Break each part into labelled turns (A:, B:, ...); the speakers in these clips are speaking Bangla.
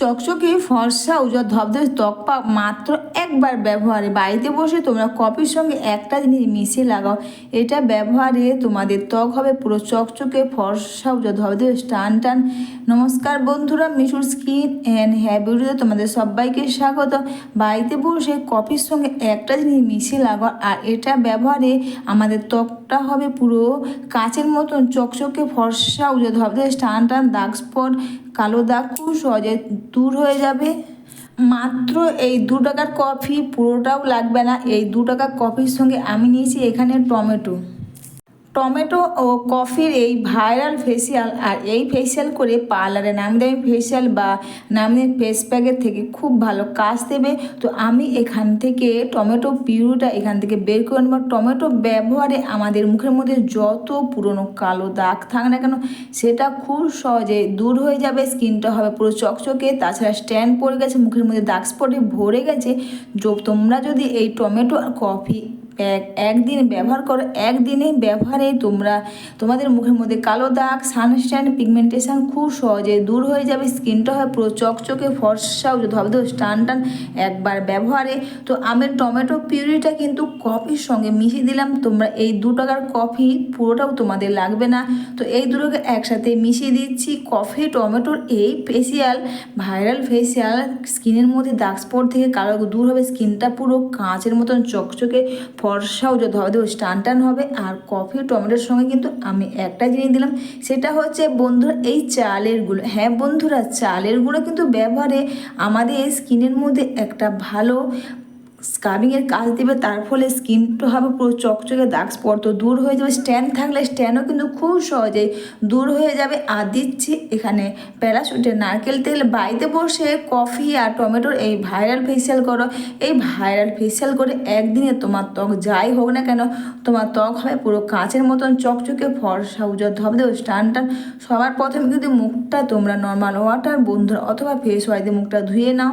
A: চকচকে ফর্সা উজা ধবধবে ত্বক পা মাত্র একবার ব্যবহারে। বাড়িতে বসে তোমরা কফির সঙ্গে একটা জিনিস মিশিয়ে লাগাও। এটা ব্যবহারে তোমাদের ত্বক হবে পুরো চকচকে ফর্সা উজা ধবধবে টান টান। নমস্কার বন্ধুরা, মিশুর স্কিন অ্যান্ড হ্যাবিটে তোমাদের সবাইকে স্বাগত। বাড়িতে বসে কফির সঙ্গে একটা জিনিস মিশিয়ে লাগাও আর এটা ব্যবহারে আমাদের ত্বকটা হবে পুরো কাচের মতন চকচকে ফর্সা উজা ধবধবে টান টান। দাগ স্পট, কালো দাগ খুব সহজে দূর হয়ে যাবে। মাত্র এই দু টাকার কফি পুরোটাও লাগবে না। এই দু টাকার কফির সঙ্গে আমি নিয়েছি এখানে টমেটো। টমেটো ও কফির এই ভাইরাল ফেসিয়াল আর এই ফেসিয়াল করে পার্লারে নামি দামি ফেসিয়াল বা নামি ফেস প্যাকের থেকে খুব ভালো কাজ দেবে। তো আমি এখান থেকে টমেটো পিউরিটা এখান থেকে বের করে নেব। টমেটো ব্যবহারে আমাদের মুখের মধ্যে যত পুরনো কালো দাগ থাক না কেন, সেটা খুব সহজে দূর হয়ে যাবে, স্কিনটা হবে পুরো চকচকে। তাছাড়া স্ট্যান্ড পড়ে গেছে, মুখের মধ্যে দাগ স্পটে ভরে গেছে। তোমরা যদি এই টমেটো আর কফি এক, একদিন ব্যবহার করো, একদিনে ব্যবহারে তোমরা, তোমাদের মুখের মধ্যে কালো দাগ, সানস্ট্যান্ড, পিগমেন্টেশন খুব সহজে দূর হয়ে যাবে, স্কিনটা হয় পুরো চকচকে, ফর্সা ধবধব টান টান একবার ব্যবহারে। তো আমি টমেটো পিউরিটা কিন্তু কফির সঙ্গে মিশিয়ে দিলাম, তোমরা এই দু টাকার কফি পুরোটাও তোমাদের লাগবে না। তো এই দুটোকে একসাথে মিশিয়ে দিচ্ছি, কফি, টমেটোর এই ফেসিয়াল ভাইরাল ফেসিয়াল স্কিনের মধ্যে দাগ স্পট থেকে কালো দূর হবে, স্কিনটা পুরো কাঁচের মতন চকচকে ফর্সাও যত হবে টান টান হবে। আর কফি টমেটোর সঙ্গে কিন্তু আমি একটা জিনিস দিলাম, সেটা হচ্ছে বন্ধুরা এই চালের গুঁড়ো। হ্যাঁ বন্ধুরা, চালের গুঁড়ো কিন্তু ব্যবহারে আমাদের স্কিনের মধ্যে একটা ভালো স্কাবিংয়ের কাজ দেবে, তার ফলে স্কিনটা হবে পুরো চকচকে, দাগ স্পট তো দূর হয়ে যাবে। স্ট্যান্ড থাকলে স্ট্যান্ডও কিন্তু খুব সহজেই দূর হয়ে যাবে। আর দিচ্ছি এখানে প্যারাশুটের নারকেল তেল। বাড়িতে বসে কফি আর টমেটোর এই ভাইরাল ফেসিয়াল করো। এই ভাইরাল ফেসিয়াল করে একদিনে তোমার ত্বক যাই হোক না কেন, তোমার ত্বক হবে পুরো কাঁচের মতন, চকচকে, ফর্সা, উজ্জ্বল ধবধে টান টান সবার প্রথমে কিন্তু মুখটা তোমরা নর্মাল ওয়াটার বন্ধুরা, অথবা ফেস ওয়াশ দিয়ে মুখটা ধুয়ে নাও।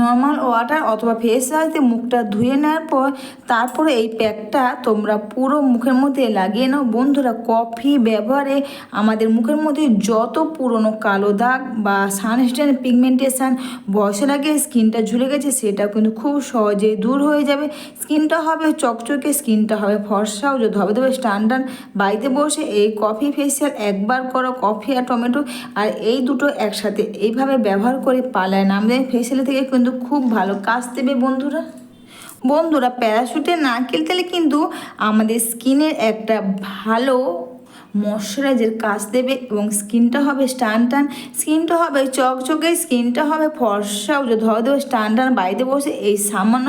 A: নর্মাল ওয়াটার অথবা ফেস ওয়াশ দিয়ে মুখটা ধুয়ে নেওয়ার পর তারপরে এই প্যাকটা তোমরা পুরো মুখের মধ্যে লাগিয়ে নাও। বন্ধুরা, কফি ব্যবহারে আমাদের মুখের মধ্যে যত পুরনো কালো দাগ বা সানস্টেন পিগমেন্টেশান বয়সে লাগে স্কিনটা ঝুলে গেছে সেটা কিন্তু খুব সহজে দূর হয়ে যাবে। স্কিনটা হবে চকচকে স্কিনটা হবে ফর্সাও যদি হবে দেবে স্ট্যান্ডার্ড বাড়িতে বসে এই কফি ফেসিয়াল একবার করো, কফি আর টমেটো, আর এই দুটো একসাথে এইভাবে ব্যবহার করে পালায় নামলে ফেসিয়াল থেকে কিন্তু খুব ভালো কাজ দেবে বন্ধুরা। বন্ধুরা প্যারাশুটে নারকেল তেলে কিন্তু আমাদের স্কিনের একটা ভালো ময়শ্চারাইজের কাজ দেবে এবং স্কিনটা হবে স্টান টান। স্কিনটা হবে চকচকে, স্কিনটা হবে ফর্সা ও ধরে দেবে স্টান টান, বাড়িতে বসে এই সামান্য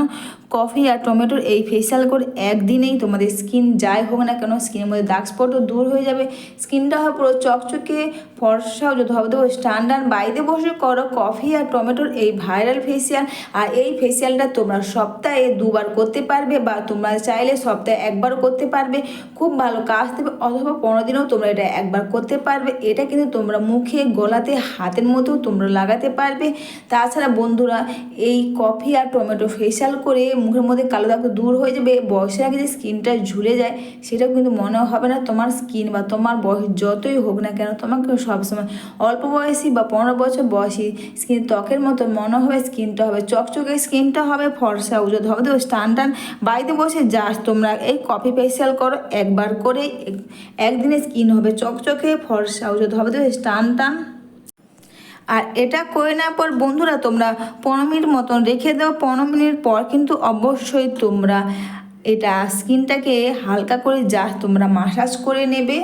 A: কফি আর টমেটোর এই ফেসিয়াল করে একদিনেই তোমাদের স্কিন যাই হোক না কেন, স্কিনের মধ্যে দাগ স্পটও দূর হয়ে যাবে। স্কিনটা হবে পুরো চকচকে, ফর্সা ও ধরে দেবো স্টান টান, বাড়িতে বসে করো কফি আর টমেটোর এই ভাইরাল ফেসিয়াল আর এই ফেসিয়ালটা তোমরা সপ্তাহে দুবার করতে পারবে বা তোমরা চাইলে সপ্তাহে একবার করতে পারবে। খুব ভালো কাজ দেবে অথবা দিনেও তোমরা এটা একবার করতে পারবে। এটা কিন্তু তোমরা মুখে, গলাতে, হাতের মধ্যেও তোমরা লাগাতে পারবে। তাছাড়া বন্ধুরা, এই কফি আর টমেটো ফেসিয়াল করে মুখের মধ্যে কালো দাগ দূর হয়ে যাবে, বয়সের আগে যে স্কিনটা ঝুলে যায়, সেটাও কিন্তু মনে হবে না। তোমার স্কিন বা তোমার বয়স যতই হোক না কেন, তোমাকে সবসময় অল্প বয়সী বা পনেরো বছর বয়সী স্কিন ত্বকের মতো মনে হবে, স্কিনটা হবে, চকচকে স্কিনটা হবে, ফর্সা উজোদ হবে। তো টান টান বাড়িতে বসে জাস্ট তোমরা এই কফি ফেসিয়াল করো, একবার করে এক- একদিনে স্কিন হবে, চকচকে ফর্সা, ওষুধ হবে, তো টান টান। আর এটা করে নেওয়ার পর বন্ধুরা, তোমরা পনেরো মিনিট মতন রেখে দাও, পনেরো মিনিট পর কিন্তু অবশ্যই তোমরা এটা স্কিনটাকে হালকা করে যা তোমরা মাসাজ করে নেবে।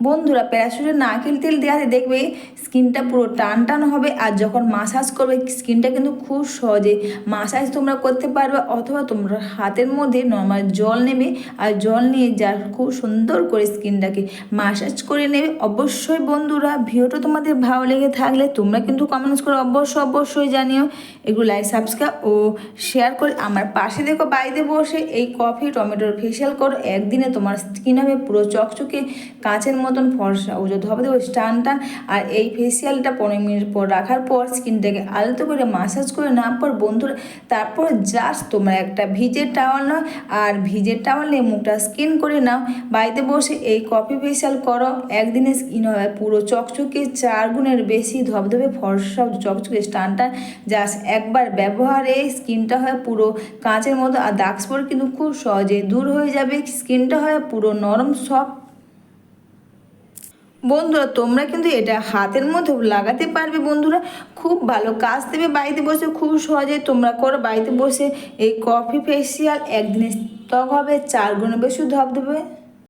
A: বন্ধুরা প্যারাসুটের নারকেল তেল দেওয়াতে দেখবে স্কিনটা পুরো টান টান হবে আর যখন মাসাজ করবে, স্কিনটা কিন্তু খুব সহজে মাসাজ তোমরা করতে পারবে অথবা তোমরা হাতের মধ্যে নর্মাল জল নেবে আর জল নিয়ে যা খুব সুন্দর করে স্কিনটাকে মাসাজ করে নেবে। অবশ্যই বন্ধুরা ভিডিওটা তোমাদের ভালো লেগে থাকলে তোমরা কিন্তু কমেন্টস করে অবশ্যই অবশ্যই জানিও। এগুলো লাইক সাবস্ক্রাইব ও শেয়ার করে আমার পাশে দেখো বাড়িতে বসে এই কফি টমেটোর ফেসিয়াল করো একদিনে তোমার স্কিন হবে পুরো চকচকে কাঁচের মতন ফর্সা। ও হবে দেবো টান টান আর এই ফেসিয়ালটা পনেরো মিনিট পর রাখার পর স্কিনটাকে আলতো করে মাসাজ করে নেওয়ার পর বন্ধুরা, তারপর জাস্ট তোমরা একটা ভিজে টাওয়াল নাও আর ভিজে টাওয়াল নিয়ে মুখটা স্কিন করে নাও। বাড়িতে বসে এই কফি ফেসিয়াল করো। একদিনে স্কিন হবে পুরো চকচকে, চার গুণের বেশি ধবধবে, ফর্সা চকচকে স্টানটা। জাস্ট একবার ব্যবহারে স্কিনটা হয় পুরো কাঁচের মতো আর দাগ স্পট কিন্তু খুব সহজে দূর হয়ে যাবে। স্কিনটা হয় পুরো নরম সফট বন্ধুরা, তোমরা কিন্তু এটা হাতের মধ্যে লাগাতে পারবে বন্ধুরা। খুব ভালো কাজ দেবে বাড়িতে বসে, খুব সহজে তোমরা করো। বাড়িতে বসে এই কফি ফেসিয়াল একদিনে ত্বক হবে, চার গুণ বেশি ধবধবে